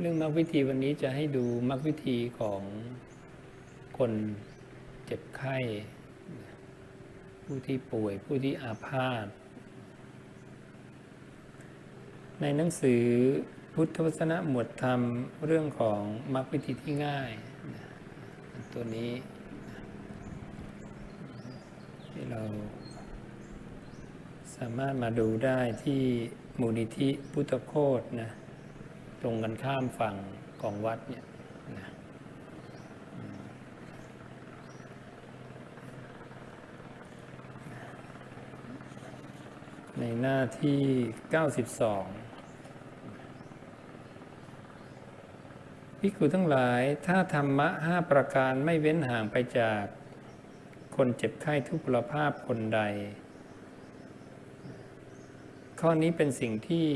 เรื่องมรรควิธีวันนี้จะให้ดูมรรควิธีของคนเจ็บไข้ ผู้ที่ป่วยผู้ที่อาพาธในหนังสือพุทธวจนะหมวดธรรมเรื่องของมรรควิธีที่ง่าย ตัวนี้ที่เราสามารถมาดูได้ที่มูลนิธิพุทธโคตนะ ตรงกันข้ามฝั่งของวัดเนี่ยนะในหน้าที่ 92พิกุทั้งหลายถ้าธรรมะห้าประการไม่เว้นห่างไปจากคนเจ็บไข้ทุพพลภาพคนใด ข้อนี้เป็นสิ่งที่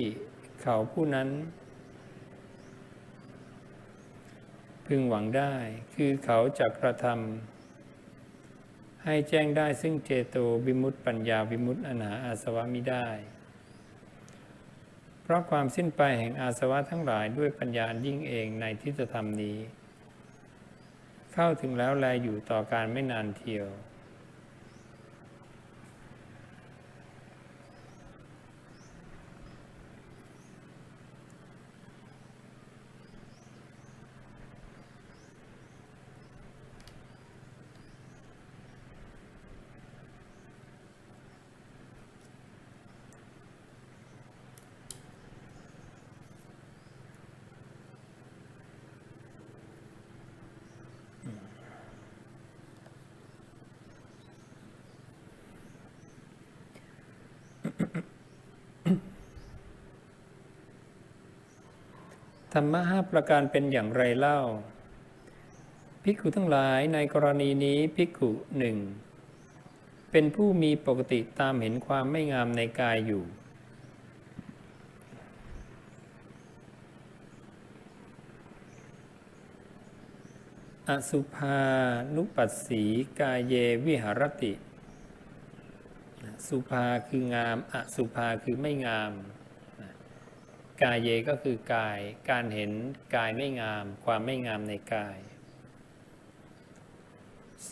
เขาผู้นั้น พึงหวังได้ คือเขาจะกระทำให้แจ้งได้ซึ่งเจโตวิมุตติปัญญาวิมุตติอนาอาสวะมิได้ เพราะความสิ้นไปแห่งอาสวะทั้งหลายด้วยปัญญาอันยิ่งเองในทิฏฐธรรมนี้ เข้าถึงแล้วแลอยู่ต่อการไม่นานเทียว ธรรมะห้าประการเป็นอย่างไรเล่า ภิกขุทั้งหลายในกรณีนี้ภิกขุหนึ่งเป็นผู้มีปกติตามเห็นความไม่งามในกายอยู่ อสุภานุปัสสีกายเยวิหารติ สุภาคืองาม อสุภาคือไม่งาม กายเยก็คือกาย การเห็นกายไม่งาม ความไม่งามในกาย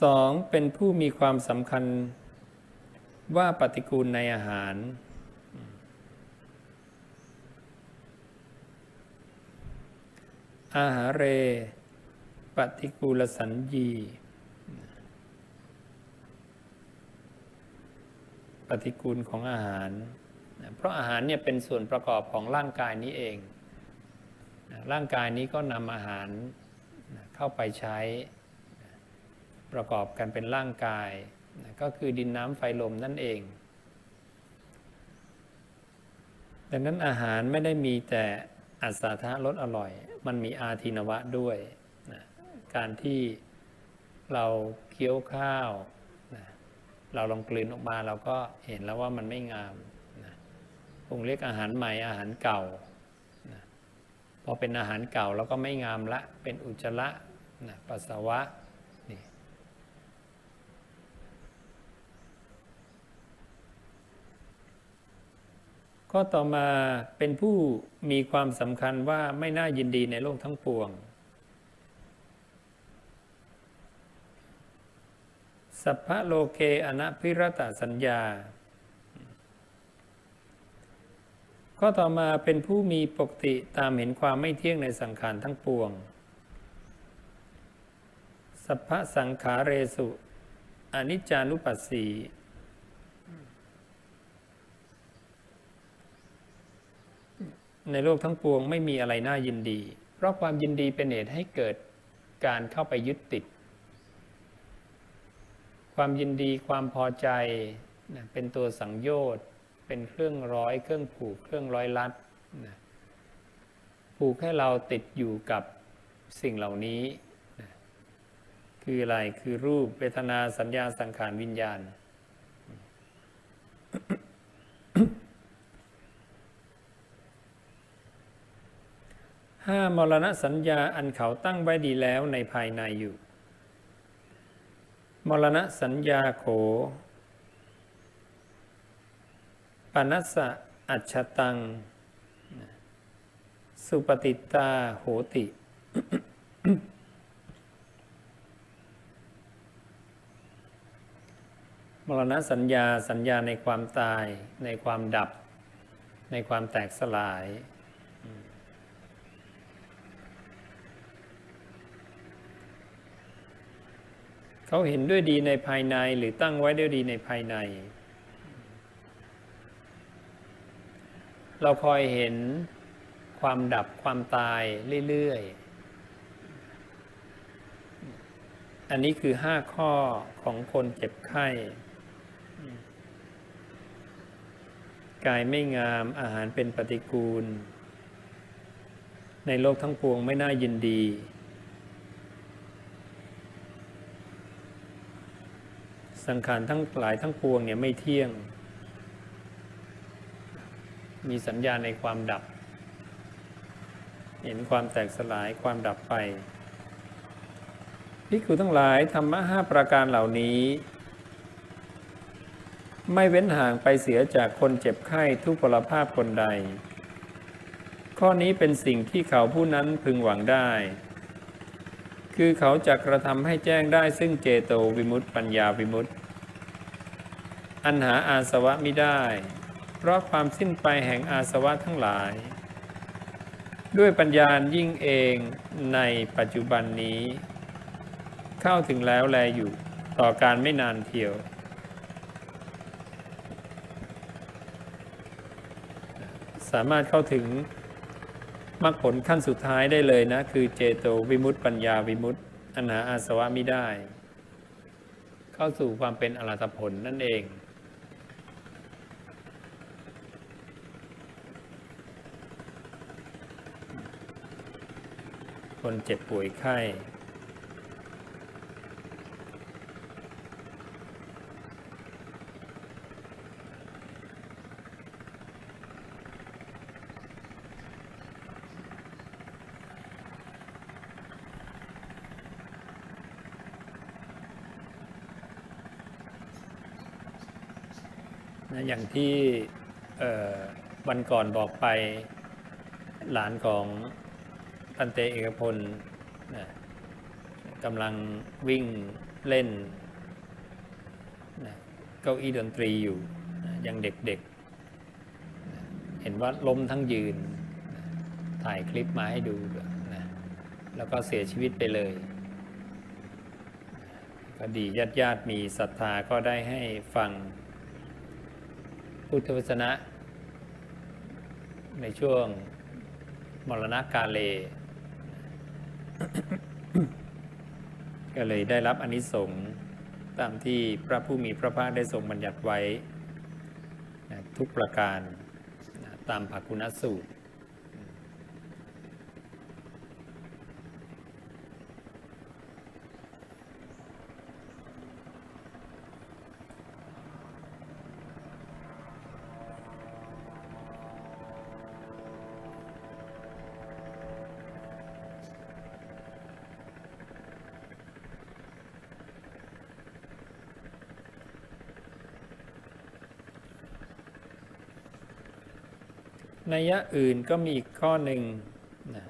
สองเป็นผู้มีความสำคัญว่าปฏิกูลในอาหาร อาหารเร ปฏิกูลสัญญี ปฏิกูลของอาหาร เพราะอาหารเนี่ยเป็นส่วนประกอบของร่างกายนี้เองร่างกายนี้ก็นำอาหารเข้าไปใช้ ประกอบกันเป็นร่างกายก็คือดินน้ำไฟลมนั่นเองดังนั้นอาหารไม่ได้มีแต่อัศทะรสอร่อย มันมีอาทินวะด้วยนะการที่เราเคี้ยวข้าวนะเราลองกลืนออกมาเราก็เห็นแล้วว่ามันไม่งาม นะคงเรียกอาหารใหม่อาหารเก่านะพอเป็นอาหารเก่าเราก็ไม่งามละ เป็นอุจจาระนะปัสสาวะนี่ข้อต่อมาเป็นผู้มีความสำคัญว่าไม่น่ายินดีในโลกทั้งปวงสัพพะโลเกอนัพิรตสัญญา ข้อต่อมาเป็นผู้มีปกติตามเห็นความไม่เที่ยงในสังขารทั้งปวง สัพพะสังขาเรสุ อนิจจานุปัสสีในโลกทั้งปวงไม่มีอะไรน่ายินดี เพราะความยินดีเป็นเหตุให้เกิดการเข้าไปยึดติด ความยินดีความพอใจเป็นตัวสังโยชน์ เป็นเครื่องร้อยเครื่องผูกเครื่องร้อยลัดนะผูกให้เราติดอยู่กับสิ่งเหล่านี้นะคืออะไรคือรูปเวทนาสัญญาสังขารวิญญาณ ห้ามรณะสัญญาอันเขาตั้งไว้ดีแล้วในภายในอยู่ มรณะสัญญาโข ปนัสสะอัจฉตัง สุปฏิตาโหติ มรณะสัญญาสัญญาในความตาย ในความดับ ในความแตกสลาย เขาเห็นด้วยดีในภายในหรือตั้งไว้ด้วยดีในภายใน เราคอยเห็นความดับความตายเรื่อยๆ อันนี้คือห้าข้อของคนเจ็บไข้ กายไม่งามอาหารเป็นปฏิกูล ในโลกทั้งปวงไม่น่ายินดี สังขารทั้งหลายทั้งปวงเนี่ยไม่เที่ยง มีสัญญาณในความดับ เห็นความแตกสลายความดับไปพิกขุทั้งหลายธรรมะห้าประการเหล่านี้ ไม่เว้นห่างไปเสียจากคนเจ็บไข้ทุกพลภาพคนใด ข้อนี้เป็นสิ่งที่เขาผู้นั้นพึงหวังได้ คือเขาจะกระทำให้แจ้งได้ซึ่งเจโตวิมุตติ ปัญญาวิมุตติ อันหาอาสวะไมิได้ เพราะความสิ้นไปแห่งอาสวะทั้งหลาย ด้วยปัญญายิ่งเองในปัจจุบันนี้ เข้าถึงแล้วแลอยู่ต่อการไม่นานเทียว สามารถเข้าถึงมรรคผลขั้นสุดท้ายได้เลยนะ คือเจโตวิมุตติปัญญาวิมุตติอันหาอาสวะไมิได้ เข้าสู่ความเป็นอรหัตผลนั่นเอง คนเจ็บป่วยไข้นะอย่างที่วันก่อนบอกไปหลานของ พันเตเอกพลนะกำลังวิ่งเล่นนะเก้าอี้ดนตรีอยู่นะยังเด็กๆนะเห็นว่าล้มทั้งยืนนะถ่ายคลิปมาให้ดูนะแล้วก็เสียชีวิตไปเลยนะก็ดีญาติญาติๆมีศรัทธาก็ได้ให้ฟังพุทธวจนะ ในช่วงมรณะกาเล ก็เลยได้รับอนิสงส์ตามที่พระผู้มีพระภาคได้ทรงบัญญัติไว้ ทุกประการตามภาคุณสูตร นัยยะอื่นก็มีอีกข้อหนึ่งนะ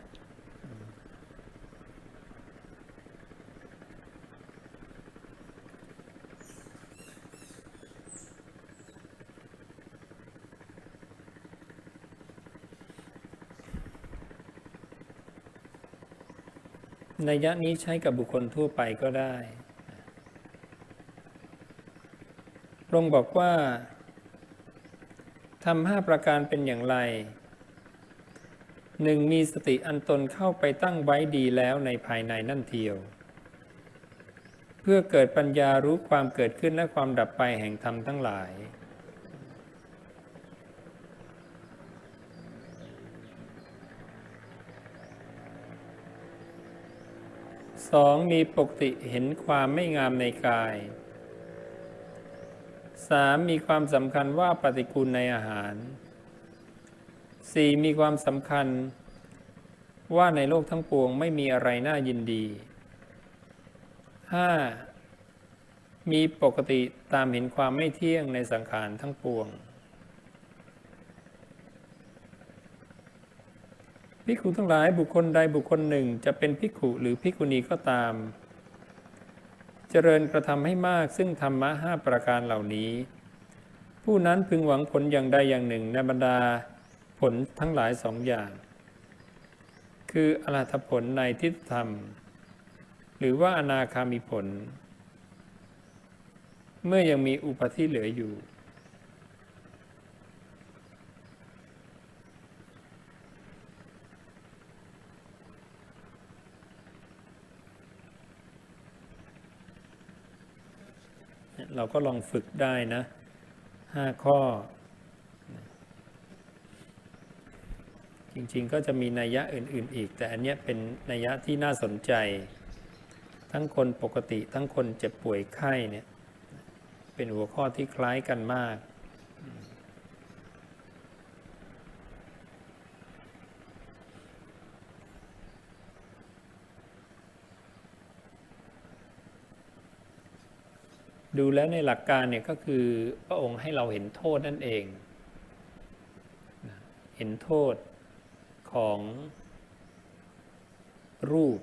นัยยะนี้ใช้กับบุคคลทั่วไปก็ได้พระองค์บอกว่า ทำห้าประการเป็นอย่างไรหนึ่งมีสติอันตนเข้าไปตั้งไว้ดีแล้วในภายในนั่นเทียว เพื่อเกิดปัญญารู้ความเกิดขึ้นและความดับไปแห่งธรรมทั้งหลาย สองมีปกติเห็นความไม่งามในกาย สามมีความสำคัญว่าปฏิกูลในอาหารสี่มีความสำคัญว่าในโลกทั้งปวงไม่มีอะไรน่ายินดีห้ามีปกติตามเห็นความไม่เที่ยงในสังขารทั้งปวงพภิกขุทั้งหลายบุคคลใดบุคคลหนึ่งจะเป็นภิกขุหรือภิกขุณีก็ตาม เจริญกระทำให้มากซึ่งธรรมะห้าประการเหล่านี้ ผู้นั้นพึงหวังผลอย่างใดอย่างหนึ่งในบรรดาผลทั้งหลายสองอย่าง คืออรหัตผลในทิฏฐธรรม หรือว่าอนาคามีผล เมื่อยังมีอุปธิเหลืออยู่ เราก็ลองฝึกได้นะห้าข้อ จริงๆก็จะมีนัยยะอื่น ๆ อีก แต่อันเนี้ยเป็นนัยยะที่น่าสนใจ ทั้งคนปกติทั้งคนเจ็บป่วยไข้เนี่ย เป็นหัวข้อที่คล้ายกันมาก ดูแล้วในหลักการเนี่ยก็คือพระองค์ให้เราเห็นโทษนั่นเอง เห็นโทษของรูป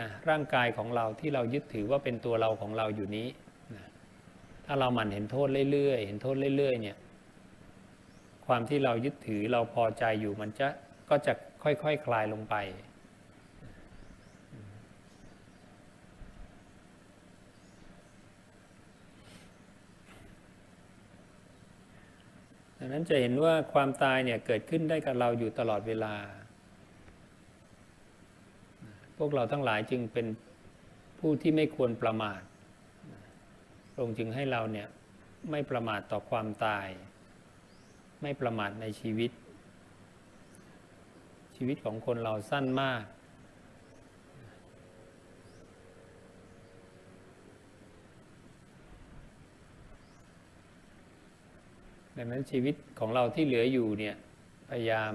นะร่างกายของเราที่เรายึดถือว่าเป็นตัวเราของเราอยู่นี้นะถ้าเราหมั่นเห็นโทษเรื่อยๆ เห็นโทษเรื่อยๆเนี่ยความที่เรายึดถือเราพอใจอยู่มันจะก็จะค่อยๆคคลายลงไป ดังนั้นจะเห็นว่าความตายเนี่ยเกิดขึ้นได้กับเราอยู่ตลอดเวลา พวกเราทั้งหลายจึงเป็นผู้ที่ไม่ควรประมาทพระองค์จึงให้เราเนี่ยไม่ประมาทต่อความตาย ไม่ประมาทในชีวิต ชีวิตของคนเราสั้นมาก ดังนั้นชีวิตของเราที่เหลืออยู่เนี่ยพยายาม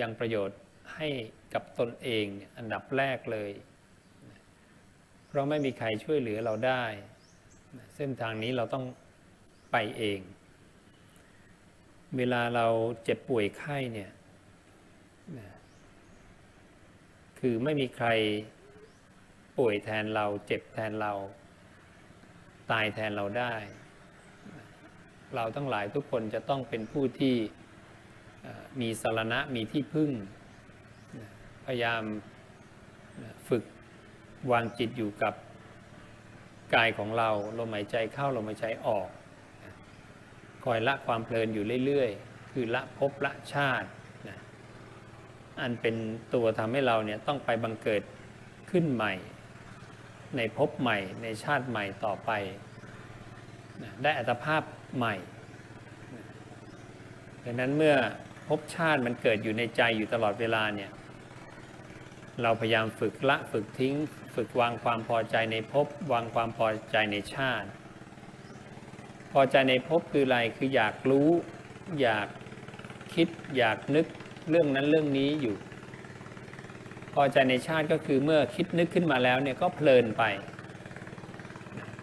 ยังประโยชน์ให้กับตนเองอันดับแรกเลย เพราะไม่มีใครช่วยเหลือเราได้ เส้นทางนี้เราต้องไปเอง เวลาเราเจ็บป่วยไข้เนี่ยคือไม่มีใครป่วยแทนเรา เจ็บแทนเรา ตายแทนเราได้ เราทั้งหลายทุกคนจะต้องเป็นผู้ที่มีสารณะมีที่พึ่ง พยายามฝึกวางจิตอยู่กับกายของเราลมหายใจเข้าลมหายใจออก คอยละความเพลินอยู่เรื่อยๆ คือละภพละชาติอันเป็นตัวทำให้เราเนี่ยต้องไปบังเกิดขึ้นใหม่ ในภพใหม่ในชาติใหม่ต่อไปได้อัตภาพ ใหม่ดังนั้นเมื่อภพชาติมันเกิดอยู่ในใจอยู่ตลอดเวลาเนี่ยเราพยายามฝึกละฝึกทิ้ง ฝึกวางความพอใจในภพวางความพอใจในชาติ พอใจในภพคืออะไรคืออยากรู้ อยากคิดอยากนึกเรื่องนั้นเรื่องนี้อยู่ พอใจในชาติก็คือเมื่อคิดนึกขึ้นมาแล้วเนี่ยก็เพลินไป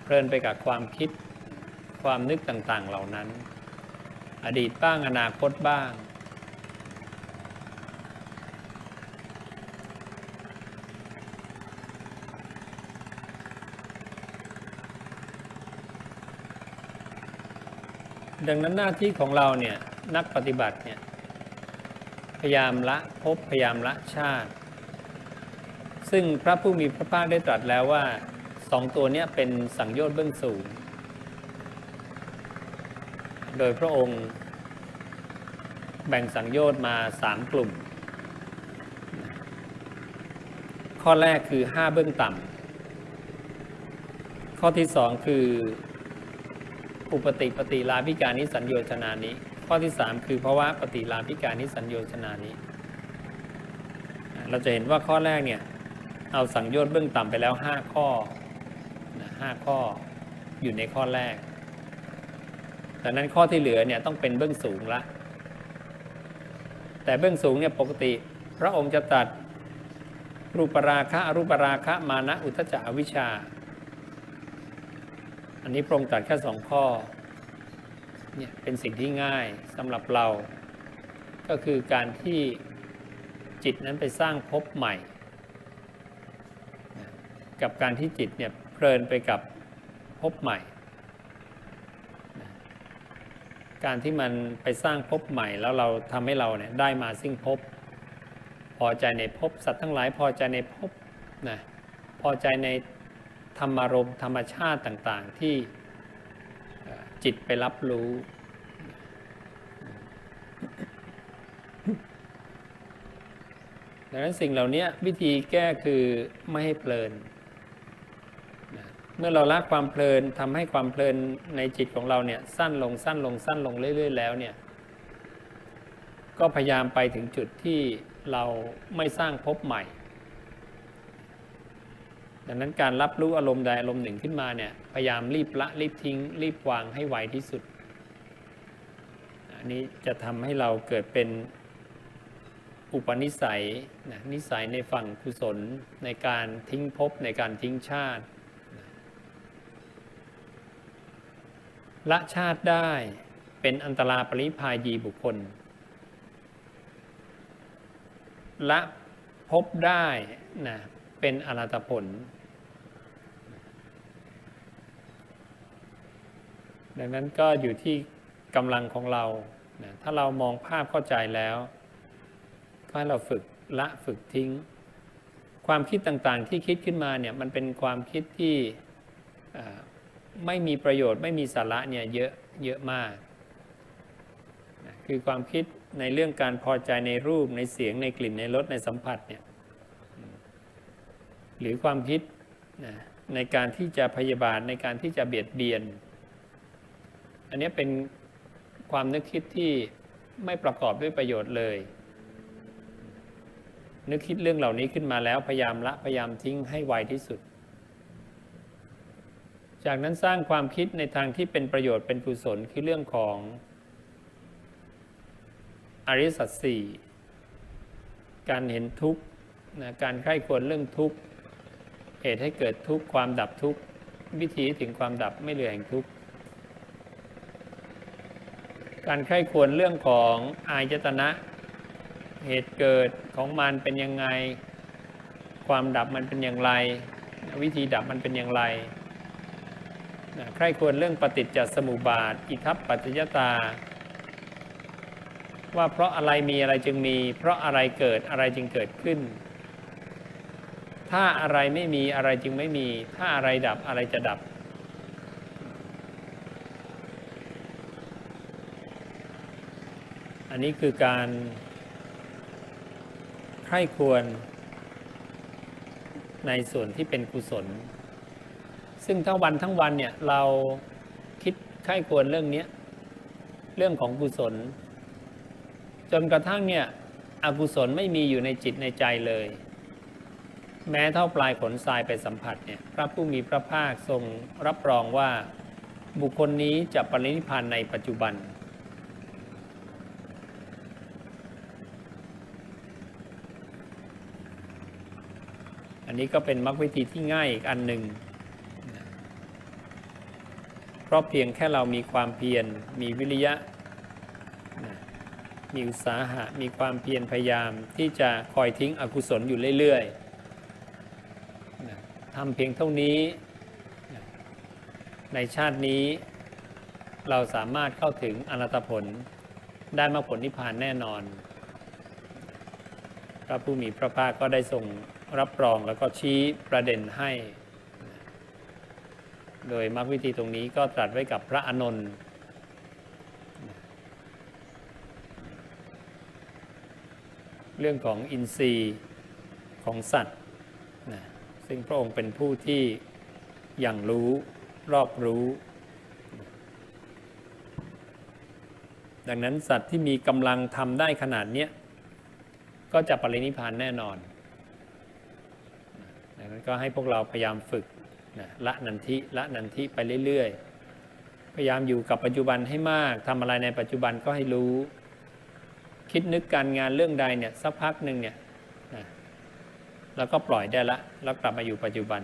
เพลินไปกับความคิด ความนึกต่างๆเหล่านั้น อดีตบ้างอนาคตบ้าง ดังนั้นหน้าที่ของเราเนี่ยนักปฏิบัติเนี่ยพยายามละภพพยายามละชาติ ซึ่งพระผู้มีพระภาคได้ตรัสแล้วว่าสองตัวนี้เป็นสังโยชน์เบื้องสูง โดยพระองค์ แบ่งสังโยชน์มาสามกลุ่ม ข้อแรกคือห้าเบื้องต่ำ ข้อที่สองคือ อุปติปฏิลาภิการนิสัญโยชนานี้ ข้อที่สามคือภาวะปฏิลาภิการนิสัญโยชนานี้ เราจะเห็นว่าข้อแรกเนี่ย เอาสังโยชน์เบื้องต่ำไปแล้วห้าข้อห้าข้ออยู่ในข้อแรก ดังนั้นข้อที่เหลือเนี่ยต้องเป็นเบื้องสูงละ แต่เบื้องสูงเนี่ยปกติ พระองค์จะตัดรูปราคะอรูปราคะมานะอุทจจะอวิชา อันนี้พระองค์ตัดแค่สองข้อเนี่ยเป็นสิ่งที่ง่ายสำหรับเรา ก็คือการที่จิตนั้นไปสร้างภพใหม่ กับการที่จิตเนี่ยเพลินไปกับภพใหม่นะ การที่มันไปสร้างภพใหม่ แล้วเราทำให้เราเนี่ยได้มาซึ่งภพพอใจในภพสัตว์ทั้งหลายพอใจในภพนะพอใจในธรรมารมณ์ธรรมชาติต่างๆ ที่จิตไปรับรู้ ดังนั้นสิ่งเหล่านี้วิธีแก้คือไม่ให้เพลิน เมื่อเราละความเพลินทำให้ความเพลินในจิตของเราเนี่ยสั้นลงสั้นลงสั้นลงเรื่อย ๆ แล้วเนี่ย ก็พยายามไปถึงจุดที่เราไม่สร้างภพใหม่ ดังนั้นการรับรู้อารมณ์ใดอารมณ์หนึ่งขึ้นมาเนี่ยพยายามรีบละรีบทิ้ง รีบวางให้ไวที่สุด อันนี้จะทำให้เราเกิดเป็นอุปนิสัยนะนิสัยในฝั่งกุศลในการทิ้งภพในการทิ้งชาตินะ ละชาติได้เป็นอันตราปริพายีบุคคล ละภพได้นะเป็นอรหัตผล ดังนั้นก็อยู่ที่กำลังของเรานะถ้าเรามองภาพเข้าใจแล้วก็ให้เราฝึกละฝึกทิ้ง ความคิดต่างๆที่คิดขึ้นมาเนี่ยมันเป็นความคิดที่ ไม่มีประโยชน์ไม่มีสาระเนี่ยเยอะเยอะมากนะคือความคิดในเรื่องการพอใจในรูปในเสียงในกลิ่นในรสในสัมผัสเนี่ยหรือความคิดนะในการที่จะพยาบาทในการที่จะเบียดเบียน อันนี้เป็นความนึกคิดที่ไม่ประกอบด้วยประโยชน์เลย นึกคิดเรื่องเหล่านี้ขึ้นมาแล้วพยายามละพยายามทิ้งให้ไวที่สุด จากนั้นสร้างความคิดในทางที่เป็นประโยชน์เป็นกุศลคือเรื่องของอริสัจสี่การเห็นทุกข์นะการใคร่ควรเรื่องทุกข์เหตุให้เกิดทุกข์ความดับทุกข์วิธีถึงความดับไม่เหลือแห่งทุกข์การใคร่ควรเรื่องของอายตนะ เหตุเกิดของมันเป็นยังไง ความดับมันเป็นอย่างไร วิธีดับมันเป็นอย่างไร นะใครควรเรื่องปฏิจจสมุปบาทอิทัปปัจจยตา ว่าเพราะอะไรมีอะไรจึงมี เพราะอะไรเกิดอะไรจึงเกิดขึ้น ถ้าอะไรไม่มีอะไรจึงไม่มี ถ้าอะไรดับอะไรจะดับ อันนี้คือการใคร่ควรในส่วนที่เป็นกุศล ซึ่งทั้งวันทั้งวันเนี่ยเราคิดใคร่ควรเรื่องนี้เรื่องของกุศล จนกระทั่งเนี่ยอกุศลไม่มีอยู่ในจิตในใจเลย แม้เท่าปลายขนทรายไปสัมผัสเนี่ยพระผู้มีพระภาคทรงรับรองว่าบุคคลนี้จะปรินิพานในปัจจุบัน อันนี้ก็เป็นมรรควิธีที่ง่ายอีกอันหนึ่ง เพราะเพียงแค่เรามีความเพียร มีวิริยะ มีอุตสาหะ มีความเพียรพยายามที่จะคอยทิ้งอกุศลอยู่เรื่อยๆทำเพียงเท่านี้ ในชาตินี้เราสามารถเข้าถึงอนัตผลได้มรรคผลนิพพานแน่นอน พระผู้มีพระภาคก็ได้ทรงรับรองแล้วก็ชี้ประเด็นให้ โดยมรรควิธีตรงนี้ก็ตรัสไว้กับพระอานนท์เรื่องของอินทรีย์ของสัตว์นะซึ่งพระองค์เป็นผู้ที่อย่างรู้รอบรู้ ดังนั้นสัตว์ที่มีกำลังทำได้ขนาดเนี้ยก็จะปรินิพพานแน่นอนดังนั้นก็ให้พวกเราพยายามฝึก นะละนันทิละนันทิไปเรื่อยๆ พยายามอยู่กับปัจจุบันให้มากทำอะไรในปัจจุบันก็ให้รู้ คิดนึกการงานเรื่องใดเนี่ยสักพักหนึ่งเนี่ยนะแล้วก็ปล่อยได้ละแล้วกลับมาอยู่ปัจจุบัน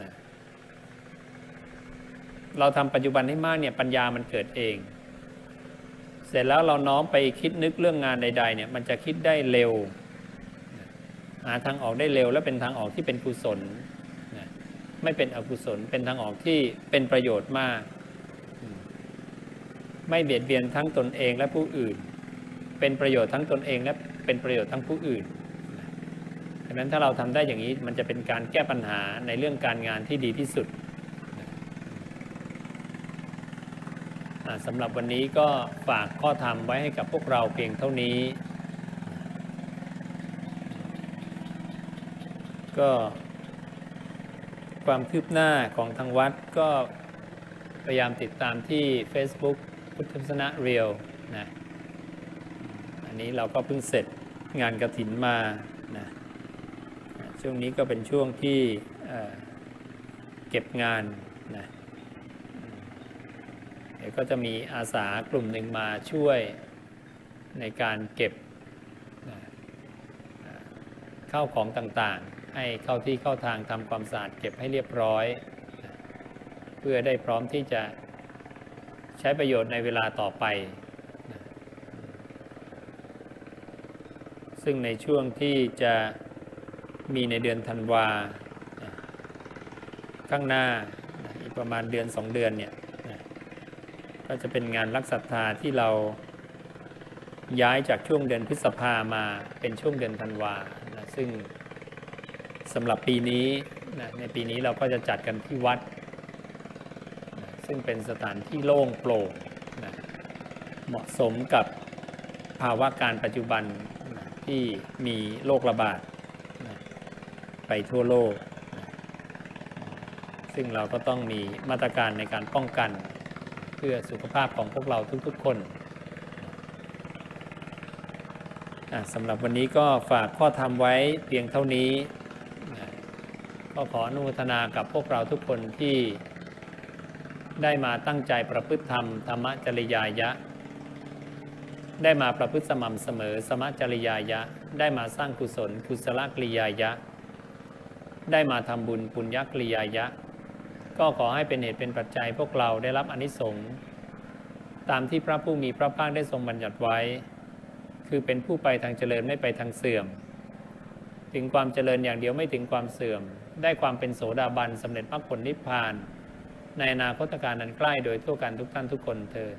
นะเราทำปัจจุบันให้มากเนี่ยปัญญามันเกิดเอง เสร็จแล้วเราน้อมไปคิดนึกเรื่องงานใด ๆ เนี่ยมันจะคิดได้เร็วหาทางออกได้เร็วและเป็นทางออกที่เป็นกุศล ไม่เป็นอกุศลเป็นทางออกที่เป็นประโยชน์มาก ไม่เบียดเบียนทั้งตนเองและผู้อื่น เป็นประโยชน์ทั้งตนเองและเป็นประโยชน์ทั้งผู้อื่นดังนั้นถ้าเราทำได้อย่างนี้มันจะเป็นการแก้ปัญหาในเรื่องการงานที่ดีที่สุดสำหรับวันนี้ก็ฝากข้อธรรมไว้ให้กับพวกเราเพียงเท่านี้ ก็ ความคืบหน้าของทางวัดก็พยายามติดตามที่ Facebook พุทธศาสนาเรียวนะอันนี้เราก็เพิ่งเสร็จงานกระถินมานะช่วงนี้ก็เป็นช่วงที่เเก็บงานนะเดี๋ยวก็จะมีอาสากลุ่มหนึ่งมาช่วยในการเก็บนะเข้าวของต่างๆ ให้เข้าที่เข้าทางทำความสะอาดเก็บให้เรียบร้อย เพื่อได้พร้อมที่จะใช้ประโยชน์ในเวลาต่อไป ซึ่งในช่วงที่จะมีในเดือนธันวา ข้างหน้าอีกประมาณเดือนสองเดือนเนี่ยก็จะเป็นงานรักศรัทธาที่เราย้ายจากช่วงเดือนพฤษภามาเป็นช่วงเดือนธันวา ซึ่ง สำหรับปีนี้นะในปีนี้เราก็จะจัดกันที่วัดนะซึ่งเป็นสถานที่โล่งโปร่งนะเหมาะสมกับภาวะการปัจจุบันนะที่มีโรคระบาดนะไปทั่วโลกนะซึ่งเราก็ต้องมีมาตรการในการป้องกันเพื่อสุขภาพของพวกเราทุกๆคนสำหรับวันนี้ก็ฝากข้อธรรมไว้เพียงเท่านี้ ก็ขออนุโมทนากับพวกเราทุกคนที่ได้มาตั้งใจประพฤติธรรมธรรมจริยายะ ได้มาประพฤติสม่ำเสมอสมจริยายะ ได้มาสร้างกุศลกุศลกริยายะ ได้มาทำบุญปุญญกริยายะ ก็ขอให้เป็นเหตุเป็นปัจจัยพวกเราได้รับอนิสงส์ตามที่พระผู้มีพระภาคได้ทรงบัญญัติไว้ คือเป็นผู้ไปทางเจริญไม่ไปทางเสื่อม ถึงความเจริญอย่างเดียวไม่ถึงความเสื่อม ได้ความเป็นโสดาบันสำเร็จมรรคผลนิพพาน ในอนาคตการนั้นใกล้โดยทั่วกันทุกท่านทุกคนเทอ